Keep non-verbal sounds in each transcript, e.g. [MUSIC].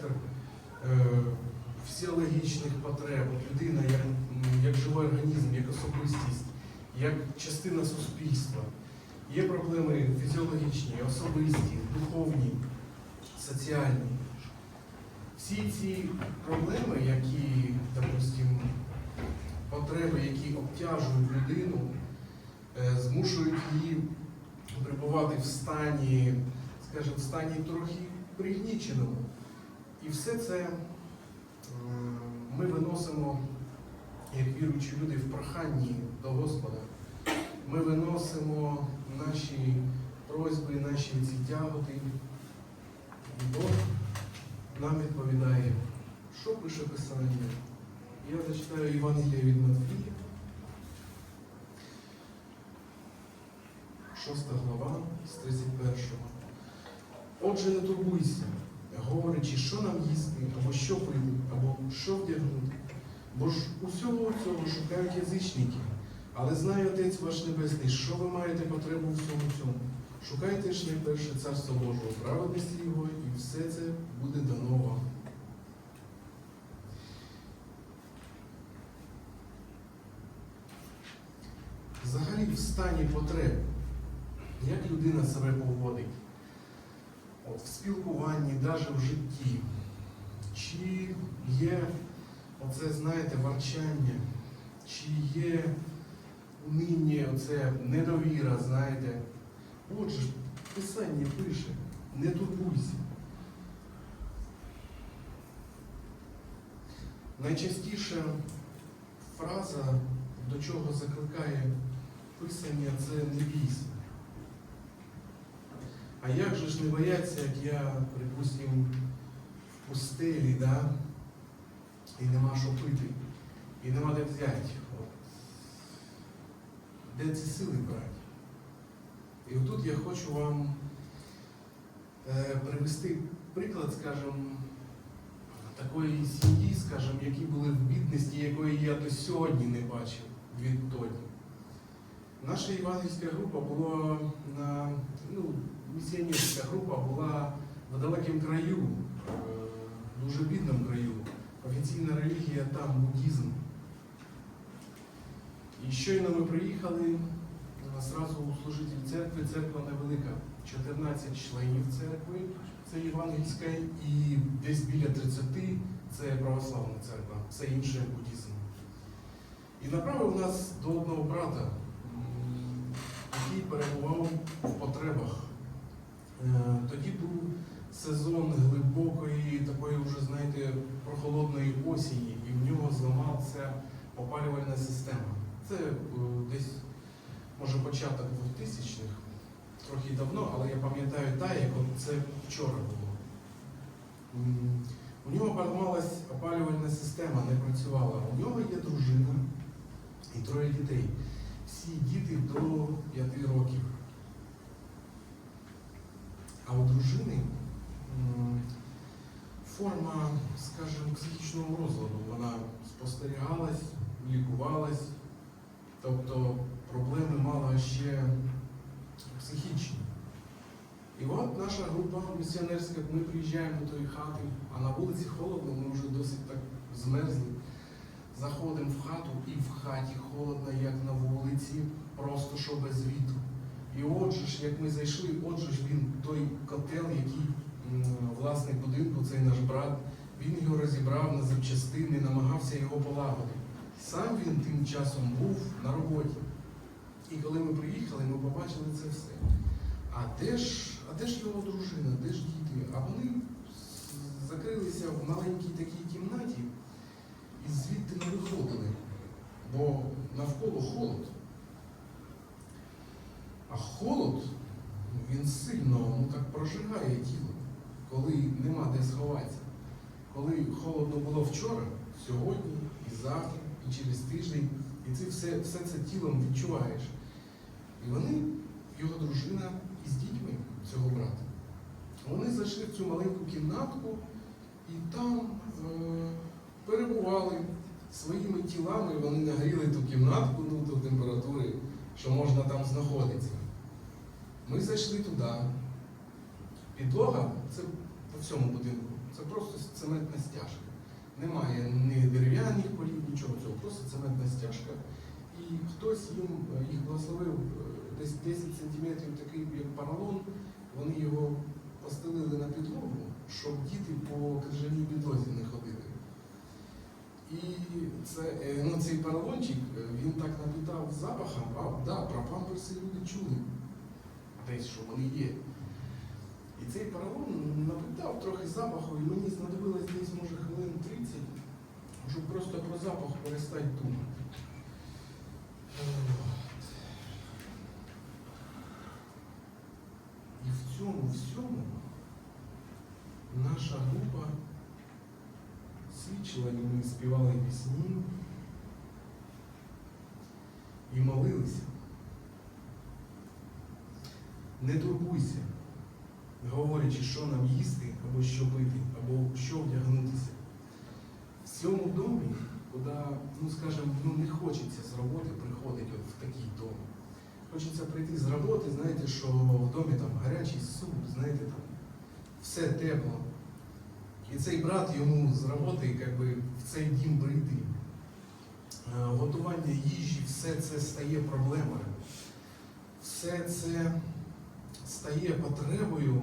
спектр е, фізіологічних потреб. Людина як, як живий організм, як особистість, як частина суспільства. Є проблеми фізіологічні, особисті, духовні, соціальні. Всі ці проблеми, які, допустимо, потреби, які обтяжують людину, е, змушують її перебувати в стані, скажімо, в стані трохи пригніченому. І все це ми виносимо, як віруючі люди, в проханні до Господа. Ми виносимо наші просьби, наші ці тяготи. І Бог нам відповідає, що пише Писання. Я зачитаю Євангелія від Матфія, 6 глава з 31. Отже, не турбуйся, говорячи, що нам їсти, або що пити, або що вдягнути. Бо ж усього цього шукають язичники. Але знає Отець ваш Небесний, що ви маєте потребу в всьому цьому. Шукайте ж найперше царство Божого, праведності Його, і все це буде дано вам. Взагалі в стані потреб, як людина себе поводить, в спілкуванні, навіть в житті, чи є оце, знаєте, warчання, чи є униння, оце недовіра, знаєте. Отже, Писання пише, не турбуйся. Найчастіша фраза, до чого закликає Писання, це не бійся. А як же ж не бояться, як я, припустимо, в пустелі, да? і нема що пити, і нема де взяти. От. Де ці сили брати? І отут я хочу вам е, привести приклад, скажімо, такої сім'ї, скажімо, які були в бідності, якої я до сьогодні не бачив відтоді. Наша євангельська група була на місіонерська група була в далекому краю, е, дуже бідному краю. Офіційна релігія там буддізм. І щойно ми приїхали, а зразу служитель церкви, церква невелика, 14 членів церкви, це євангельська, і десь біля 30 це православна церква, все інше буддізм. І направив нас до одного брата, який перебував в потребах. Е, Тоді був сезон глибокої, такої вже, знаєте, прохолодної осені, і в нього зламалася опалювальна система. Це е, десь, може, початок 2000-х, трохи давно, але я пам'ятаю так, як це вчора було. У нього поламалась опалювальна система, не працювала. У нього є дружина і троє дітей. Всі діти до 5 років. А у дружини форма, скажімо, психічного розладу. Вона спостерігалась, лікувалась, тобто проблеми мала ще психічні. І от наша група місіонерська, ми приїжджаємо до тої хати, а на вулиці холодно, ми вже досить так змерзли. Заходимо в хату і в хаті холодно, як на вулиці, просто що без вітру. І отже ж, як ми зайшли, отже ж він той котел, який власник будинку, цей наш брат, він його розібрав на запчастини, намагався його полагодити. Сам він тим часом був на роботі. І коли ми приїхали, ми побачили це все. А де ж, а де ж його дружина, де ж діти? А вони закрилися в маленькій такій кімнаті і звідти не виходили, бо навколо холод. А холод, він сильно ну, так прожигає тіло, коли нема де сховатися. Коли холодно було вчора, сьогодні, і завтра, і через тиждень, і ти все, все це тілом відчуваєш. І вони, його дружина із дітьми цього брата, вони зайшли в цю маленьку кімнатку і там е, перебували своїми тілами вони нагріли ту кімнатку ну, до температури, що можна там знаходитися. Ми зайшли туди. Підлога це по всьому будинку. Це просто цементна стяжка. Немає ні дерев'яних полів, нічого цього, просто цементна стяжка. І хтось їм е, їх благословив е, десь 10 сантиметрів такий як поролон, вони його постелили на підлогу, щоб діти по крижаній підлозі не ходили. І це, е, ну, цей поролончик, е, він так напитав запахом, а да, про памперси люди чули десь, що вони є. І цей поролон напитав трохи запаху, і мені знадобилось десь, може, хвилин 30, щоб просто про запах перестати думати. І в цьому всьому наша група свідчила, і ми співали пісні і молилися. Не турбуйся, говорячи, що нам їсти, або що пити, або що вдягнутися. В цьому домі, куди, ну скажімо, ну, не хочеться з роботи приходити от в такий дом. Хочеться прийти з роботи, знаєте, що в домі там гарячий суп, знаєте, там все тепло. І цей брат йому з роботи якби, в цей дім прийти. Е, Готування їжі, все це стає проблемою. Все це стає потребою,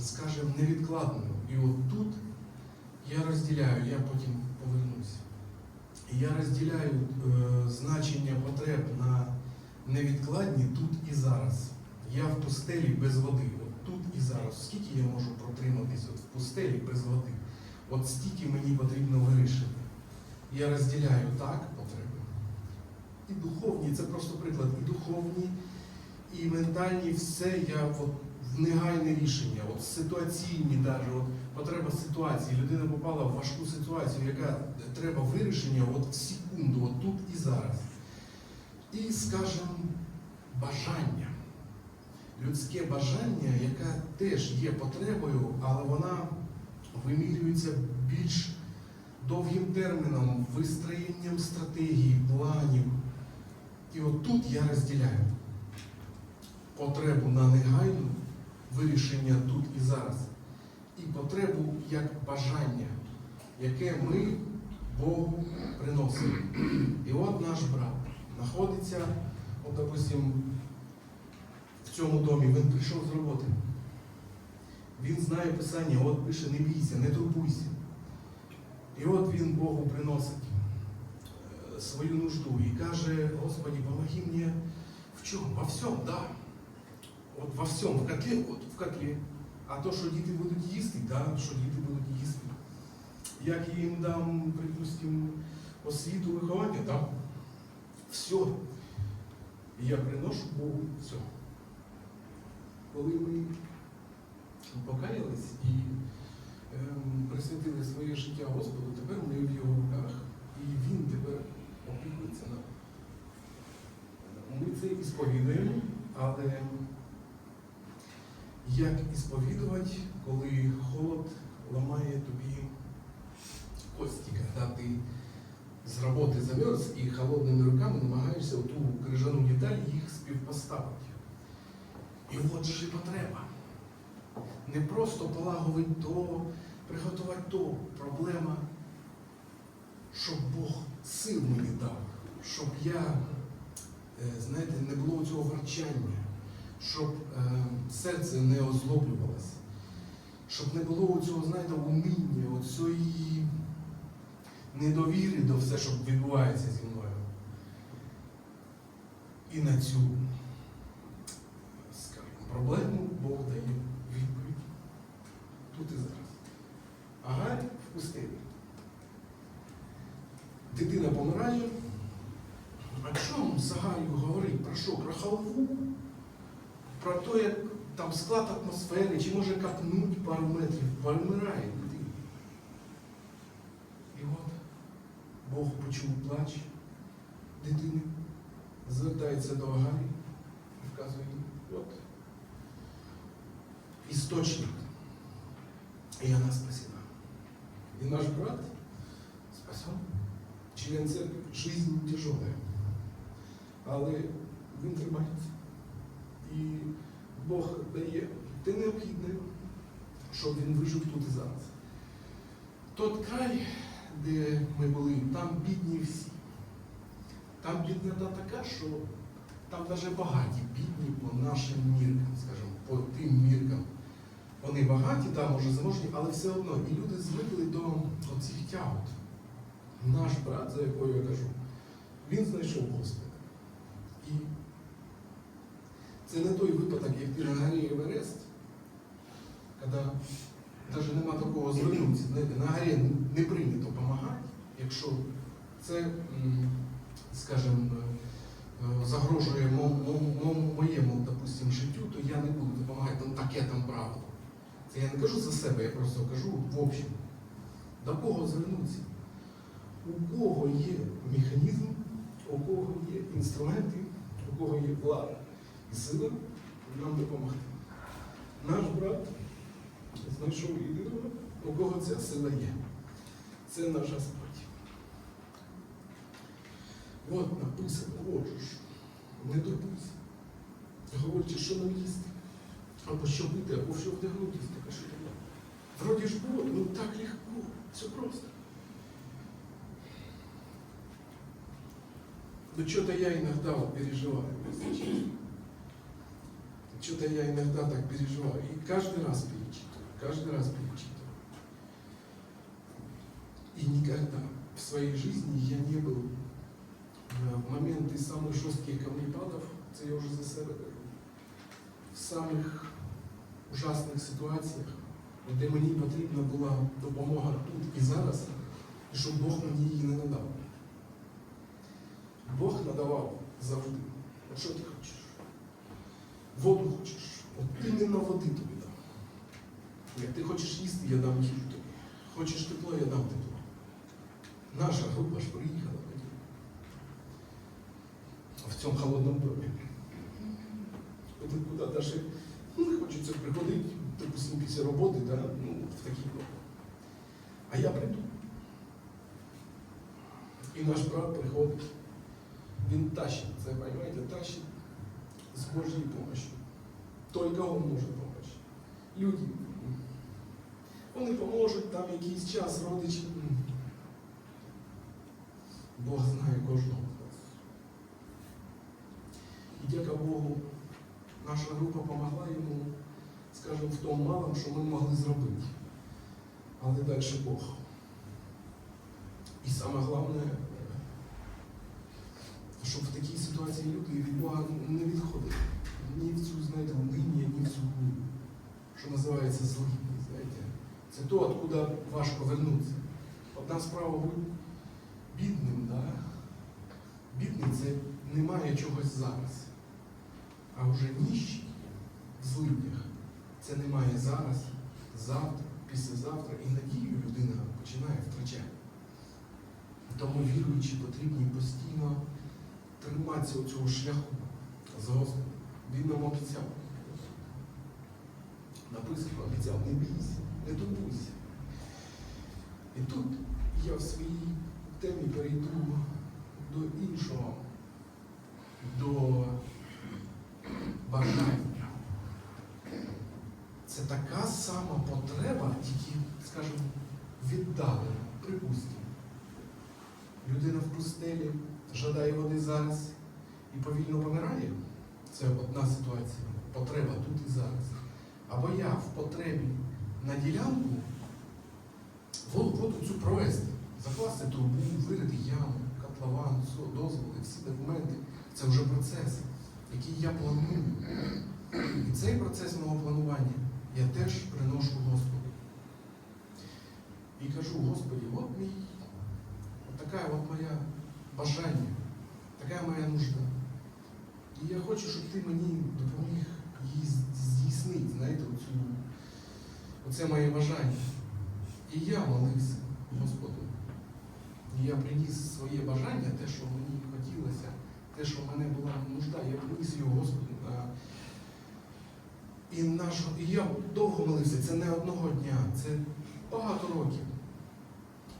скажімо, невідкладною. І от тут я розділяю, я потім повернуся. Я розділяю е, значення потреб на невідкладні тут і зараз. Я в пустелі без води. От тут і зараз. Скільки я можу протриматись от в пустелі без води? От стільки мені потрібно вирішити. Я розділяю так потреби. І духовні, це просто приклад, і духовні, і ментальні, все я от в негайне рішення, от ситуаційні навіть, от потреба ситуації. Людина попала в важку ситуацію, яка треба вирішення от в секунду, от тут і зараз. І, скажімо, бажання. Людське бажання, яке теж є потребою, але вона вимірюється більш довгим терміном, вистроєнням стратегії, планів. І от тут я розділяю потребу на негайну вирішення тут і зараз, і потребу як бажання, яке ми Богу приносимо. І от наш брат знаходиться, от, допустим, в цьому домі, він прийшов з роботи. Він знає Писання, от пише, не бійся, не турбуйся. І от він Богу приносить е, свою нужду і каже, Господи, помоги мені в чому? Во всьому, да. От во всьому, в котлі, от в котлі. А то, що діти будуть їсти, да, що діти будуть їсти. Як я їм дам, припустимо, освіту виховання, да. Все. І я приношу Богу все. Коли ми покаялись і ем, присвятили своє життя Господу, тепер ми в його руках, і Він тепер опікується нами. Ми це і сповідуємо, але як і сповідувати, коли холод ламає тобі кості, коли ти з роботи замерз і холодними руками намагаєшся ту крижану деталь їх співпоставити. І от ж і потреба. Не просто полагодити то, приготувати то. Проблема, щоб Бог сил мені дав, щоб я, е, знаєте, не було цього варчання, щоб е, серце не озлоблювалося, щоб не було цього, знаєте, уміння, цієї недовіри до все, що відбувається зі мною. І на цю скажімо, проблему Бог дає відповідь тут і зараз. Агарь в пустелі. Дитина помирає. А чому Сагарію говорить про що? Про халву? Про те, як там склад атмосфери, чи може капнуть пару метрів, помирає дитина. І от Бог почув плач дитини, звертається до Агарі і вказує от істочник. І вона спасена. І наш брат спасен. член церкви, жизнь тяжелая. Але він тримається. І Бог дає те необхідне, щоб він вижив тут і зараз. Тот край, де ми були, там бідні всі. Там біднота така, що там навіть багаті бідні по нашим міркам, скажімо, по тим міркам. Вони багаті, да, може заможні, але все одно. І люди звикли до оцих тягот. Наш брат, за якою я кажу, він знайшов Господа. І це не той випадок, як ти на горі Еверест, коли навіть нема такого звернутися. На горі не прийнято допомагати, якщо це, скажімо, е, загрожує мо- мо- мо- моєму, допустим, життю, то я не буду допомагати, там таке там правило. Це я не кажу за себе, я просто кажу в общем. До кого звернутися? У кого є механізм, у кого є інструменти, у кого є влада і нам допомогти. Наш брат знайшов єдиного, у кого ця сила є. Це наш Господь. От написано, ж, не турбуйся. Говорить, що нам їсти, або що пити, або що вдягнутися, таке що таке. Вроді ж було, ну так легко, все просто. Ну что-то я иногда вот переживаю. Что-то я иногда так переживаю. И каждый раз перечитываю, каждый раз перечитываю. И никогда в своей жизни я не был э, в моменты самых жестких камнепадов, це я вже за себе кажу, в самих ужасних ситуаціях, де мені потрібна була допомога тут і зараз, і щоб Бог мені її не надав. Бог надавав завжди. От що ти хочеш? Воду От води тобі дам. Як ти хочеш їсти, я дам їжу тобі. Хочеш тепло, я дам тепло. Наша група ж приїхала тоді. В цьому холодному домі. Куди, куди даже ну, не хочеться приходити, допустим, після роботи, да? ну, в такий дом. А я прийду. І наш брат приходить. Він тащит, це, понимаете, тащит з Божьей помощью. Только он може допомогти. Люди, вони поможуть там якийсь час, родичі. Бог знає кожного з нас. І дяка Богу, наша група допомогла йому, скажімо, в тому малому, що ми могли зробити. Але далі Бог. І саме головне, щоб в такій ситуації люди від Бога не відходили. Ні в цю, знаєте, линію, ні в цю, що називається злидні, знаєте. Це то, откуда важко вернутися. Одна справа бути бідним, да? бідний це немає чогось зараз. А вже ніщий в злиднях це немає зараз, завтра, післязавтра, і надію людина починає втрачати. Тому віруючі потрібні постійно триматися цього шляху. Він нам обіцяв. Написано, обіцяв, не бійся, не турбуйся. І тут я в своїй темі перейду до іншого, до бажання. Це така сама потреба, тільки, скажімо, віддалена, припустимо. Людина в пустелі жадає води зараз і повільно помирає. Це одна ситуація. Потреба тут і зараз. Або я в потребі на ділянку воду, цю провести, закласти трубу, вирити яму, котлован, дозволи, всі документи. Це вже процес, який я планую. І цей процес мого планування я теж приношу Господу. І кажу, Господі, от мій от така от моя бажання, така моя нужда. І я хочу, щоб ти мені допоміг її здійснити, знаєте, оцю, оце моє бажання. І я молився Господу. І я приніс своє бажання, те, що мені хотілося, те, що в мене була нужда, я приніс його Господу. і, наш, і я довго молився, це не одного дня, це багато років.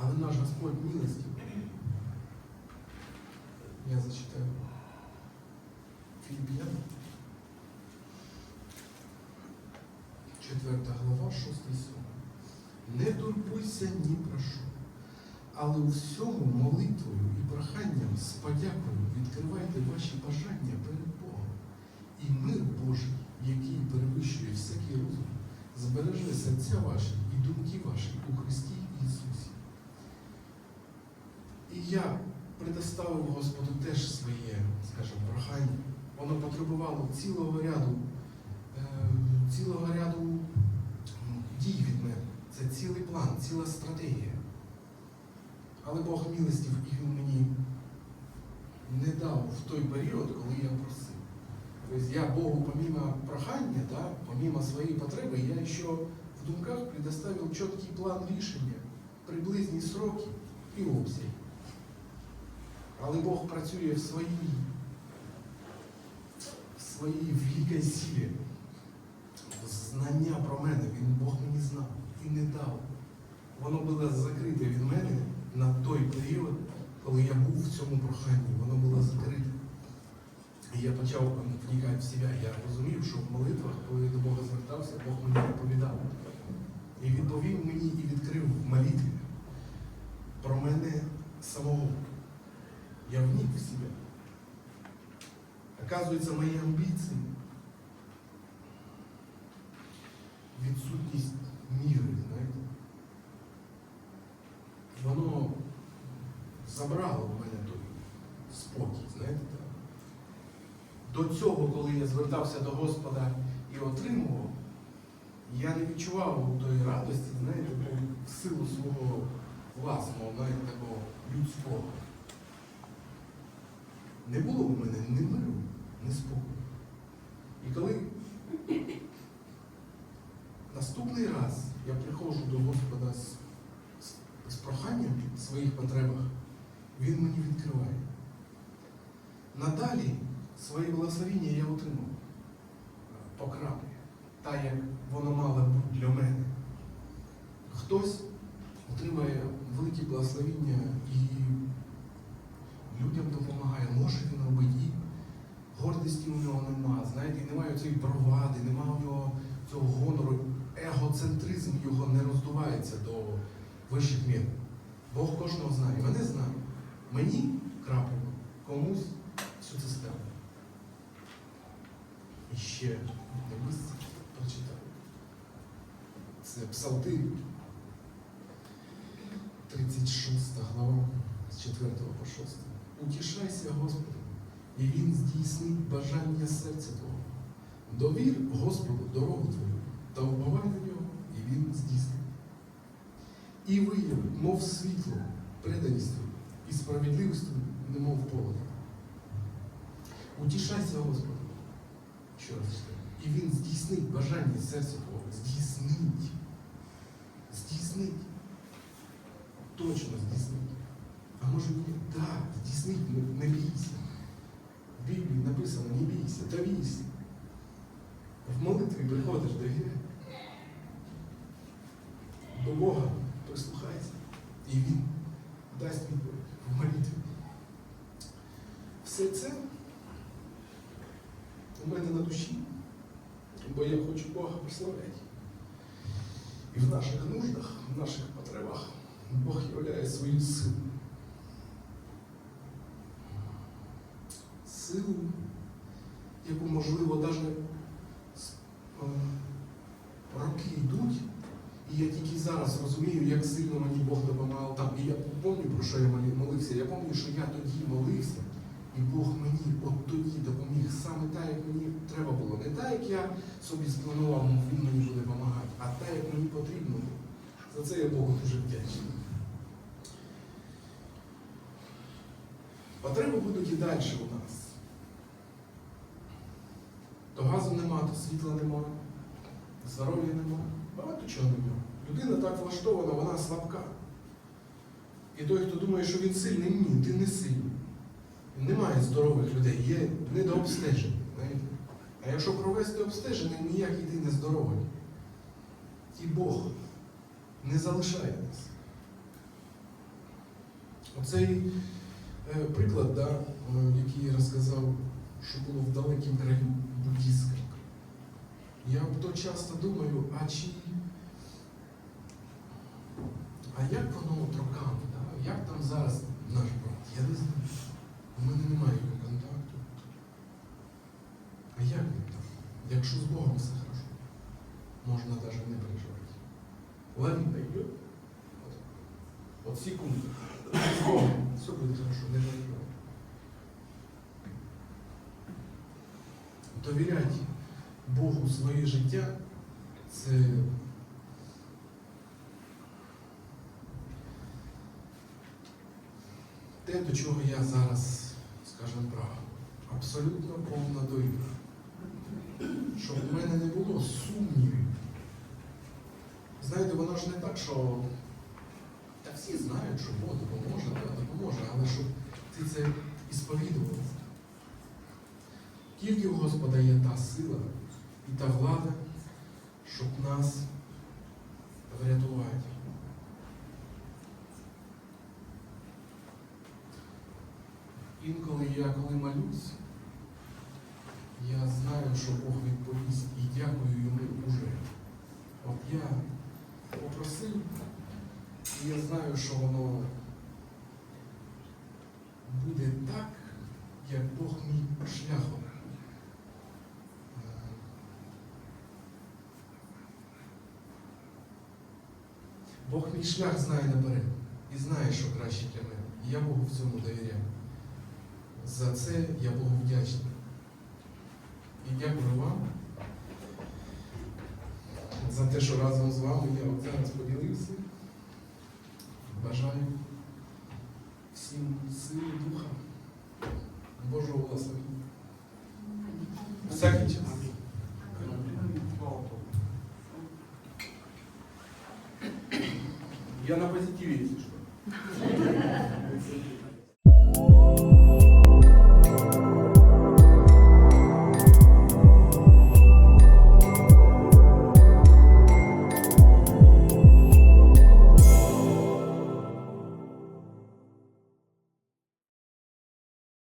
Але наш Господь милості читаю. Філіп'ян. Четверта глава, шостий сьомий. Не турбуйся ні про що, але у всьому молитвою і проханням з подякою відкривайте ваші бажання перед Богом. І мир Божий, який перевищує всякий розум, збереже серця ваші і думки ваші у Христі Ісусі. І я предоставив Господу теж своє, скажімо, прохання. Воно потребувало цілого ряду, е, цілого ряду дій від мене. Це цілий план, ціла стратегія. Але Бог милостив і Він мені не дав в той період, коли я просив. Тобто я Богу помимо прохання, да, помимо своєї потреби, я ще в думках предоставив чіткий план рішення, приблизні сроки і обсяги. Але Бог працює в своїй, своїй силі. Знання про мене, він Бог мені знав і не дав. Воно було закрите від мене на той період, коли я був в цьому проханні. Воно було закрите. І я почав вникати в себе. Я розумів, що в молитвах, коли я до Бога звертався, Бог мені відповідав. І відповів мені і відкрив молитві про мене самого. Я вник в себе. Оказується, мої амбіції, відсутність міри, знаєте, воно забрало в мене той спокій, знаєте. так. До цього, коли я звертався до Господа і отримував, я не відчував тої радості, знаєте, в силу свого власного, навіть такого людського. Не було в мене ні миру, ні спокою. І коли наступний раз я приходжу до Господа з, з, з проханням в своїх потребах, Він мені відкриває. Надалі своє благословіння я отримав по краплі, так як воно мало бути для мене. Хтось отримає великі благословіння і людям допомагає, може він робити, і гордості у нього нема, знаєте, і немає цієї бровади, немає у нього цього гонору, егоцентризм його не роздувається до вищих мір. Бог кожного знає, мене знає. Мені крапельно, комусь всю цистерну. І ще на місці прочитаю. Це Псалтир, 36 глава з 4 по 6. Утішайся, Господи, і Він здійснить бажання серця Твого. Довір Господу дорогу Твою та вбивай на нього, і Він здійснить. І виявить, мов світло, преданість Твою, і справедливість Твою, немов поле. Утішайся, Господи. Ще раз. І Він здійснить бажання серця Твого. Здійснить. Здійснить. Точно здійснить. А може ні? Так, здійснить, не бійся. В Біблії написано, не бійся, та бійся. В молитві приходиш до віри. До Бога прислухайся. І Він дасть відповідь в молитві. Все це у мене на душі, бо я хочу Бога прославляти. І в наших нуждах, в наших потребах Бог являє свою силу. Силу, яку, можливо, навіть роки йдуть, і я тільки зараз розумію, як сильно мені Бог допомагав там. І я пам'ятаю, про що я молився. Я пам'ятаю, що я тоді молився, і Бог мені от тоді допоміг саме так, як мені треба було. Не так, як я собі спланував, він мені буде допомагати, а так, як мені потрібно було. За це я Богу дуже вдячний. Потреби будуть і далі у нас. То газу нема, то світла нема, здоров'я нема, багато чого нема. Людина так влаштована, вона слабка. І той, хто думає, що він сильний, ні, ти не сильний. Немає здорових людей, є недообстежені. А якщо провести обстеження, ніякий ти не здоровий. І Бог не залишає нас. Оцей Е, Приклад, да, е, який я розказав, що було в далекім краю буддійському. Я то часто думаю, а чи. А як воно от да? як там зараз наш брат? Я не знаю. У мене немає його контакту. А як він там? Якщо з Богом все хорошо, можна навіть не переживати. Лавіна йде. От, секунду. З Богом. Все буде хорошо, не переживай. Довіряти Богу своє життя це те, до чого я зараз, скажімо, прагну. Абсолютно повна довіра. Щоб в мене не було сумнівів. Знаєте, воно ж не так, що та всі знають, що Бог допоможе, да, допоможе, але щоб ти це і сповідував. Тільки у Господа є та сила і та влада, щоб нас врятувати. Інколи я коли молюсь, я знаю, що Бог відповість і дякую йому уже. От я попросив, і я знаю, що воно буде так, як Бог мій шляхом. Бог мій шлях знає наперед і знає, що краще для мене. Я Богу в цьому довіряю. За це я Богу вдячний. І дякую вам за те, що разом з вами я от зараз поділився. Бажаю всім сили духа, Божого благословення. Всякий час. Я на позитиве, если что. [LAUGHS]